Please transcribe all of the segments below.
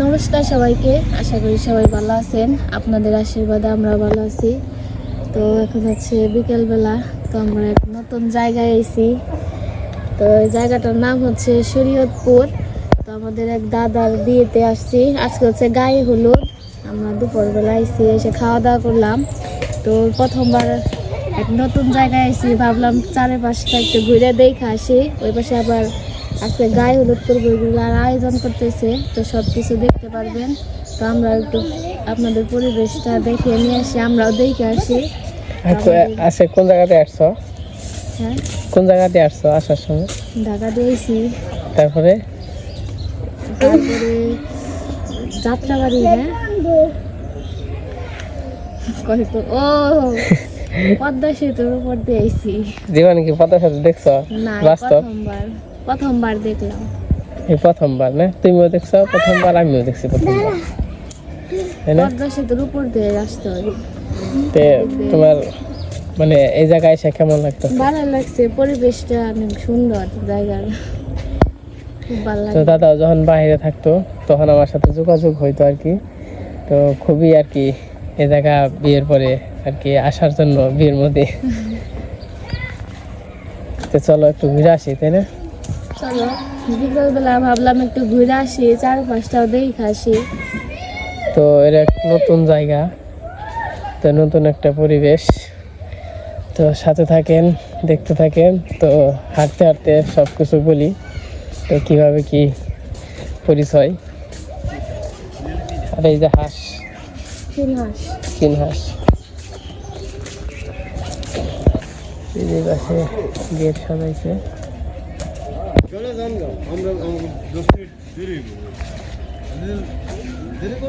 নমস্কার সবাইকে, আশা করি সবাই ভালো আছেন। আপনাদের আশীর্বাদে আমরা ভালো আছি। তো এখন হচ্ছে বিকেলবেলা, তো আমরা এক নতুন জায়গায় এসেছি তো জায়গাটার নাম হচ্ছে শরীয়তপুর। তো আমাদের এক দাদার বিয়েতে আসছি। আজকে হচ্ছে গায়ে হলুদ। আমরা দুপুরবেলা এসেছি এসে খাওয়া দাওয়া করলাম। তো প্রথমবার এক নতুন জায়গায় এসেছি ভাবলাম চারিপাশটা একটু ঘুরে দেখে আসি। ওই পাশে আবার আজকে গায়ে হলুদ করব এগুলোর আয়োজন করতেছে তো সব কিছু দেখতে পারবেন। তো আমরা একটু আপনাদের পরিবেশটা দেখে নিয়ে আসি আমরাও দেখে আসি। আচ্ছা কোন জায়গাতে আসছো? হ্যাঁ? কোন জায়গাতে আসছো আসার সময়? ঢাকা দিয়েছি তারপরে? তারপরে যাত্রাবাড়ি হ্যাঁ? ও পদ্মা সেতুর উপর দিয়ে আইছি। জীবনে কি পদ্মা সাথে দেখছ? না বাস্তব? প্রথমবার। প্রথমবার দেখলাম। এই প্রথমবার না? তুমিও দেখছ? প্রথমবার আমিও দেখছি প্রথমবার। পদ্মা সেতুর উপর দিয়ে আসতে হবে। তে তোমার মানে এই জায়গায় এসে কেমন লাগতো ভালো লাগছে পরিবেশটা অনেক সুন্দর জায়গার তো দাদা যখন বাইরে থাকতো তখন আমার সাথে যোগাযোগ হইতো আর কি। তো খুবই আর কি এই জায়গা বিয়ের পরে আর কি আসার জন্য বিয়ের মধ্যে। তো চলো একটু ঘুরে আসি তাই না? চলো। বিকেলবেলা ভাবলাম একটু ঘুরে আসি চারপাশটাও দেখে আসি। তো এর এক নতুন জায়গা তো নতুন একটা পরিবেশ। তো সাথে থাকেন দেখতে থাকেন তো হাঁটতে হাঁটতে সব কিছু বলি তো কীভাবে কি পরিচয়? আর এই যে হাঁস। হাঁস। এই যে পাশে গেট সাজাইছে।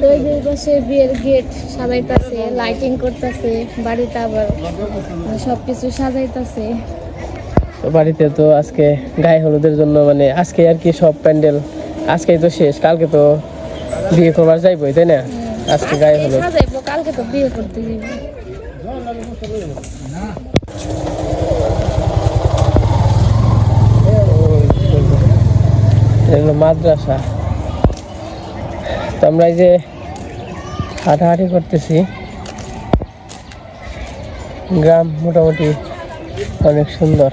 তো এই যে পাশে বিয়ের গেট সাজাইতাছে লাইটিং করতেছে বাড়িতে আবার সব কিছু সাজাইতাছে। তো বাড়িতে তো আজকে গায়ে হলুদের জন্য মানে আজকে আর কি সব প্যান্ডেল আজকেই তো শেষ কালকে তো বিয়ে করবার যাইবই তাই না? আজকে গায়ে হলুদ। কালকে তো বিয়ে করতে যাব এটা হলো মাদ্রাসা। তো আমরা এই যে হাঁটাহাঁটি করতেছি। গ্রাম মোটামুটি অনেক সুন্দর।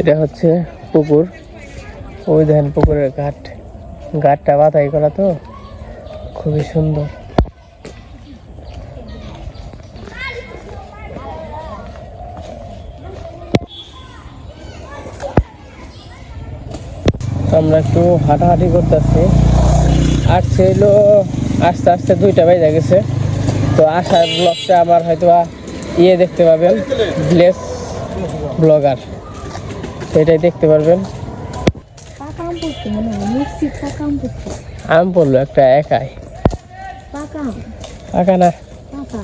এটা হচ্ছে পুকুর। ওই দেখেন পুকুরের ঘাট। ঘাটটা বাতাই করা তো? খুবই সুন্দর। আমরা একটু হাঁটাহাঁটি করতেছি। আসছে হলো আস্তে আস্তে দুইটা বেজে গেছে। তো আসার ব্লগটা আমার হয়তো ইয়ে দেখতে পাবেন ভিলেজ ব্লগার সেটাই দেখতে পারবেন। আম পড়ল একটা একাই। পাকা না। পাকা।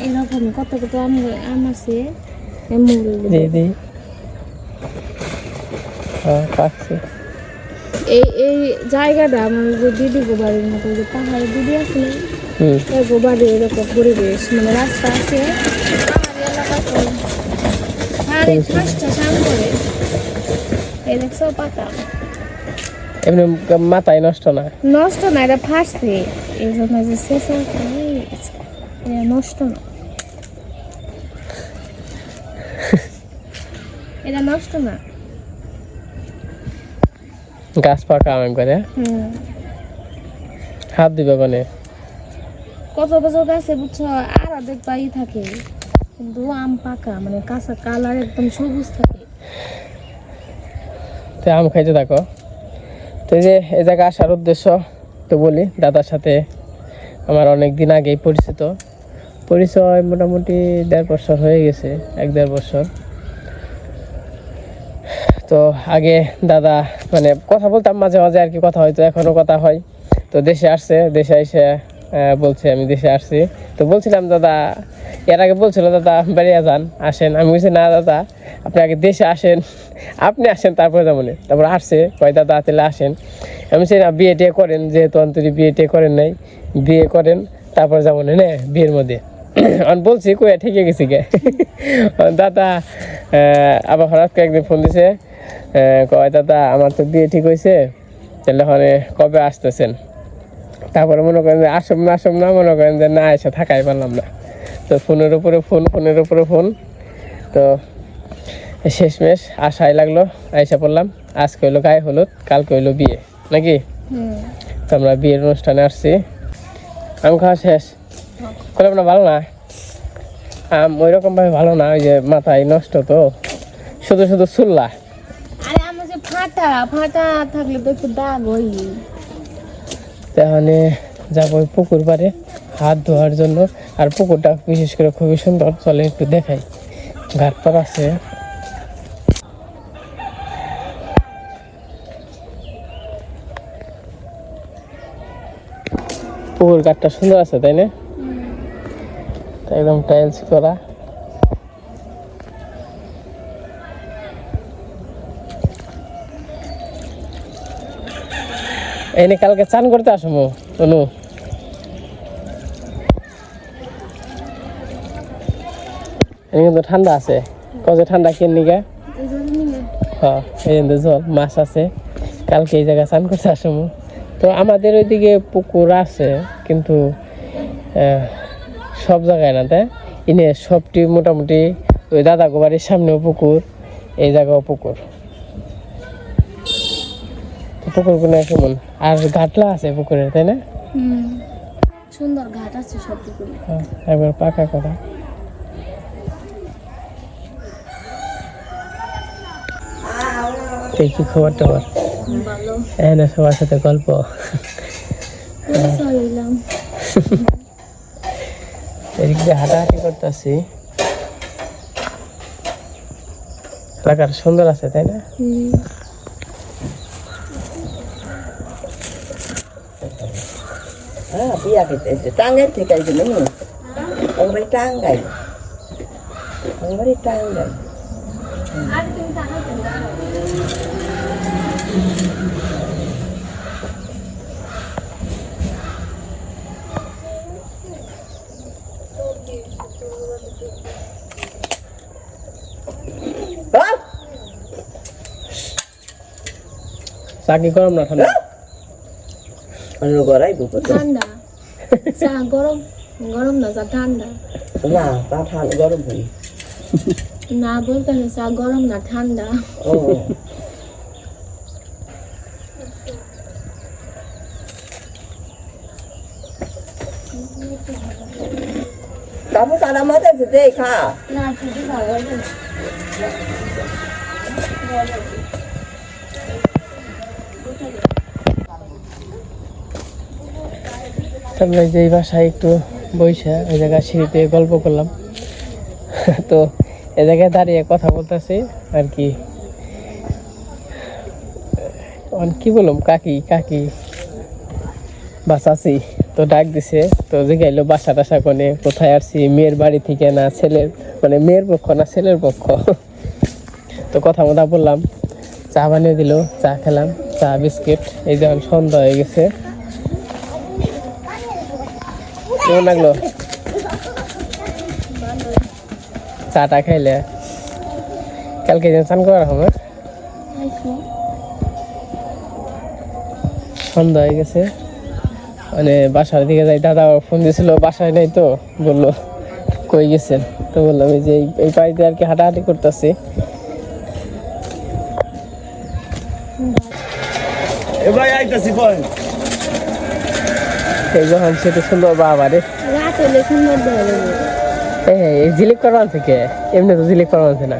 এরকম কত কত আম আম আছে দিই হ্যাঁ এই এই জায়গাটা আমার যে দিদি গোবারের মতো যে পাহাড়ে দিদি আছে এই গোবারে এরকম পরিবেশ মানে রাস্তা আছে। পাহাড়ি এলাকা তো। এই দেখছ পাকা এমনি মাথায় নষ্ট না? নষ্ট না এটা ফাটছে এই জন্য যে শেষে নষ্ট না এটা নষ্ট না গাছ পাকা আম একবারে হুম হাত দিবে মানে কত বছর গাছে বুঝছ আর অর্ধেক পাই থাকে কিন্তু আম পাকা মানে কাঁচা কালার একদম সবুজ থাকে তো আম খাইতে থাকো তো যে এই জায়গায় আসার উদ্দেশ্য তো বলি দাদার সাথে আমার অনেক দিন আগেই পরিচিত পরিচয় মোটামুটি দেড় বছর হয়ে গেছে, এক দেড় বছর। তো আগে দাদা মানে কথা বলতাম মাঝে মাঝে আর কি, কথা হয়তো এখনও কথা হয়। তো দেশে আসছে, দেশে এসে বলছে, আমি দেশে আসছি। তো বলছিলাম, দাদা, এর আগে বলছিল, দাদা বেরিয়ে যান, আসেন। আমি বলছি, না, দাদা, আপনি আগে দেশে আসেন, আপনি আসেন, তারপরে যেমন। তারপর আসছে, কয়, দাদা, তাহলে আসেন। আমি বলছি, না বিয়ে টিয়ে করেন, যেহেতু অন্তরি বিয়ে টিয়ে করেন নাই, বিয়ে করেন, তারপর যেমন না, বিয়ের মধ্যে। আমি বলছি কই ঠিকই গেছি গে দাদা আবার হঠাৎ করে একদিন ফোন দিছে কয় দাদা আমার তো বিয়ে ঠিক হয়েছে তাহলে ওখানে কবে আসতেছেন? তারপরে মনে করেন যে আসম না আসম না মনে করেন যে না এসে থাকাই পারলাম না। তো ফোনের উপরে ফোন ফোনের উপরে ফোন তো শেষমেশ আশাই লাগল আইসা পড়লাম। আজকে হইল গায়ে হলুদ কালকে হইল বিয়ে নাকি? তো আমরা বিয়ের অনুষ্ঠানে আসছি। আম খাওয়া শেষ। করলাম না ভালো না? আম ওই রকম ভাবে ভালো না ওই যে মাথায় নষ্ট তো। শুধু শুধু চুল্লা আরে আমার যে ফাটা ফাটা থাকলে তো একটু দাগ হই তাহলে যাব ওই পুকুর পাড়ে হাত ধোয়ার জন্য। আর পুকুরটা বিশেষ করে খুবই সুন্দর চলে একটু দেখাই। ঘাট পার আছে। পুকুর ঘাটটা সুন্দর আছে তাই না? একদম টাইলস করা। এনে কালকে চান করতে আসব অনু কিন্তু ঠান্ডা আছে। কত ঠান্ডা কেন নিগা? হ্যাঁ জল, মাছ আছে। কালকে এই জায়গায় চান করতে আসব। তো আমাদের ওইদিকে পুকুর আছে, কিন্তু সব জায়গায় না তাই? ইনে সবটি মোটামুটি ওই দাদা বাড়ির সামনেও পুকুর এই জায়গাও পুকুর। তো পুকুরগুলো কেমন? আর ঘাটলা আছে পুকুরের তাই না? সুন্দর ঘাট আছে সব পুকুরে। হ্যাঁ, একবার পাকা করা। কি খবর টবর? ভালো। এখানে সবার সাথে গল্প। হইলাম এদিক দিয়ে হাঁটাহাঁটি করতেছি। এলাকার সুন্দর আছে তাই না? হ্যাঁ বিয়া খেতে টাঙ্গাই থেকে আইছে না একবারে টাঙ্গাই একবারে টাঙ্গাই চা কি গরম না ঠান্ডা? অন্য গড়াই বুকো ঠান্ডা। চা গরম গরম না চা ঠান্ডা। না তা ঠান্ডা গরম হই না বলতে না চা গরম না ঠান্ডা। ও। কামু তারা মাঝে আছে দে খা। না। আমরা যে এই বাসায় একটু বইসা, ওই জায়গায় সিঁড়িতে গল্প করলাম। তো এ জায়গায় দাঁড়িয়ে কথা বলতেছি, আর কি। কি বললাম? কাকি কাকি। বাসাছি তো ডাক দিছে, তো জিগাইলো বাসা টাসা কোনে? কোথায় আসছি মেয়ের বাড়ি থেকে না ছেলের? মানে মেয়ের পক্ষ না ছেলের পক্ষ? তো কথা মতো বললাম, চা বানিয়ে দিল, চা খেলাম। চা বিস্কিট। এই যখন সন্ধ্যা হয়ে গেছে। কেমন লাগল? চাটা খাইলে। কালকে যেন চান করার হবে। সন্ধ্যা হয়ে গেছে। মানে বাসার দিকে যাই, দাদা ফোন দিয়েছিল, বাসায় নাই তো। বলল, কই গেছেন? তো বললাম, এই যে এই পাড়িতে আর কি হাঁটাহাঁটি করতেছি। এবার আইতাছি কয় এই যখন সেটা সুন্দর বাবা রে। রাত হলে সুন্দর এই এই জিলিক থেকে এমনি তো জিলিক করবান না।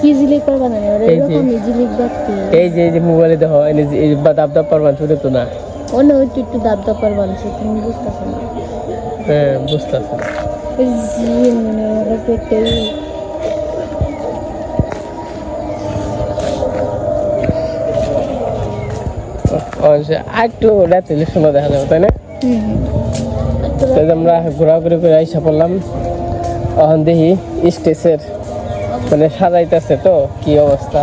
কি জিলিক করবা না এই যে- এরকমই জিলিক দেখতে এই যে এই যে মোবাইলে দেখো এই যে দাব দাব পারবান শুধু তো না। অন্য একটু একটু দাব দাব করবা তুমি বুঝতেছো না। হ্যাঁ বুঝতেছি। ওই জি মানে ওরা আর একটু সুন্দর দেখা যাবে, তাই না? হুম হুম তো এই যে আমরা ঘোরাঘুরি করে আইসা পড়লাম। এখন দেখি স্টেজের মানে সাজাইতেছে তো, কি অবস্থা?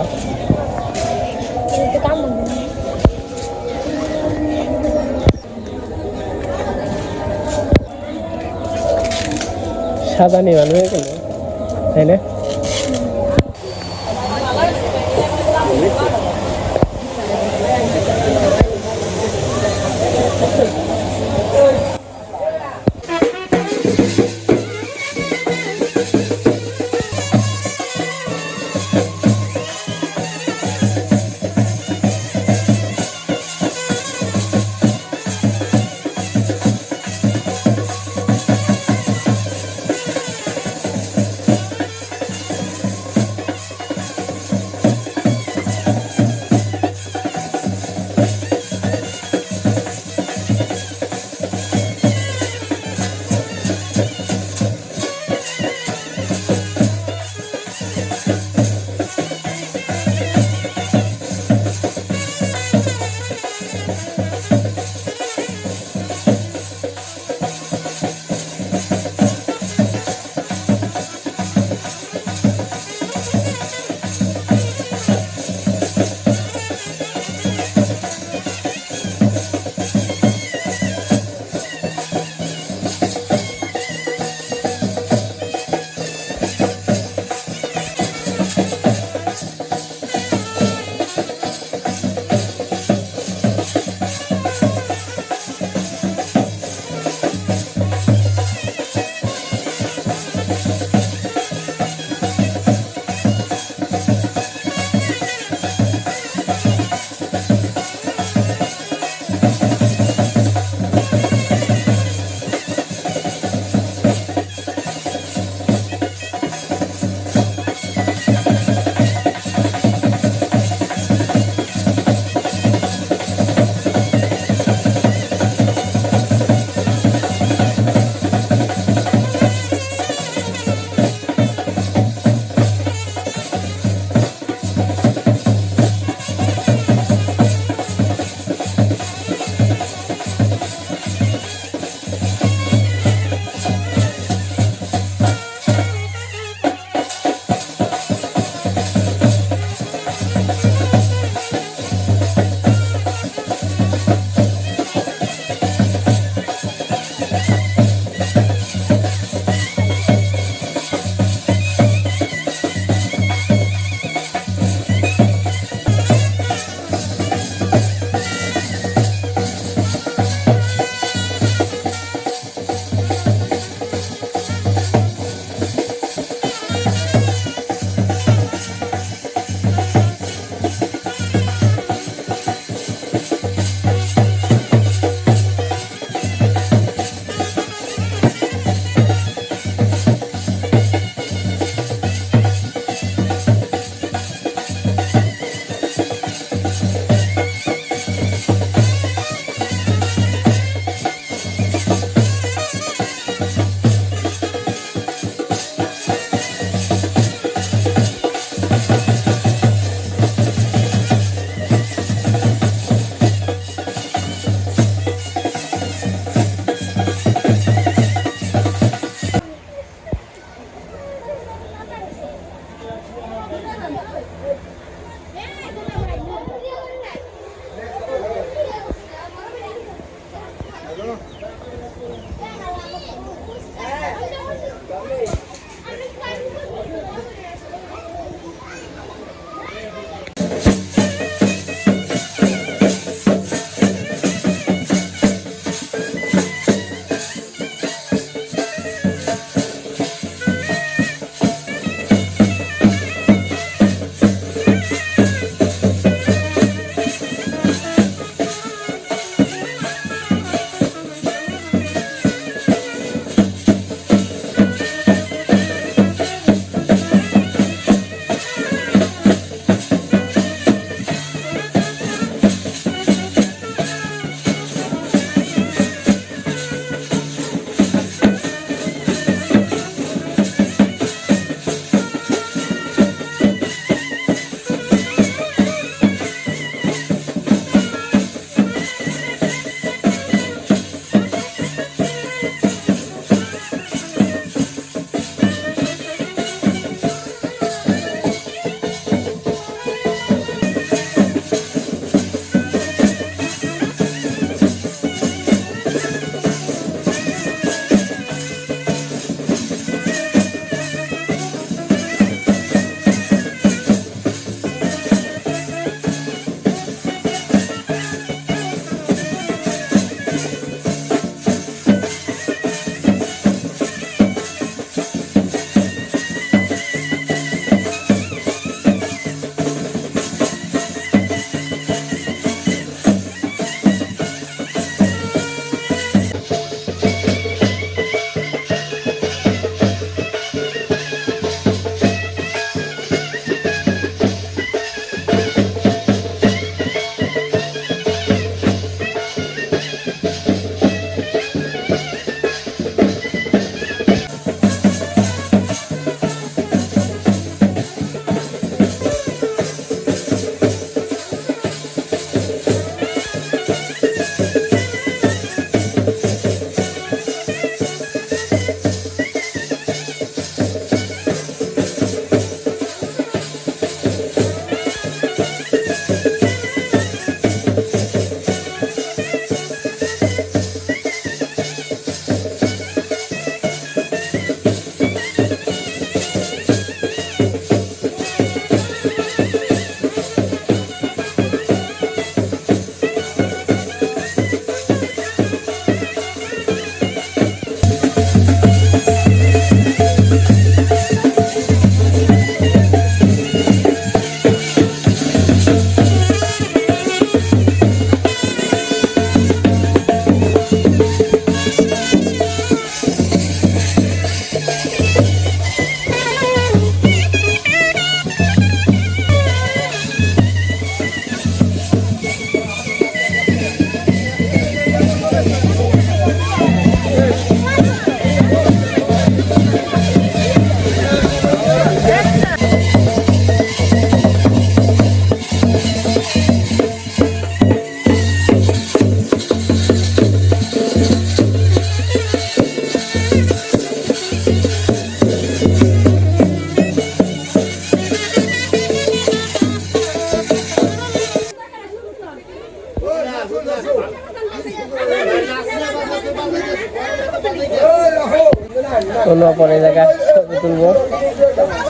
সাদা নিবান হয়ে গেল, তাই না?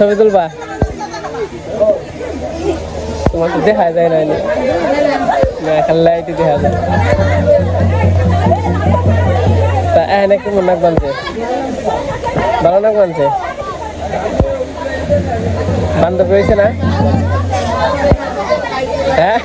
ছবি তুলবা? তোমার দেখা যায় না এনে। না, খালি লাইটই দেখা যায়। তা এখানে কেমন নাক বানছে ভালো নাক বানছে বান্ধব হয়েছে না? হ্যাঁ?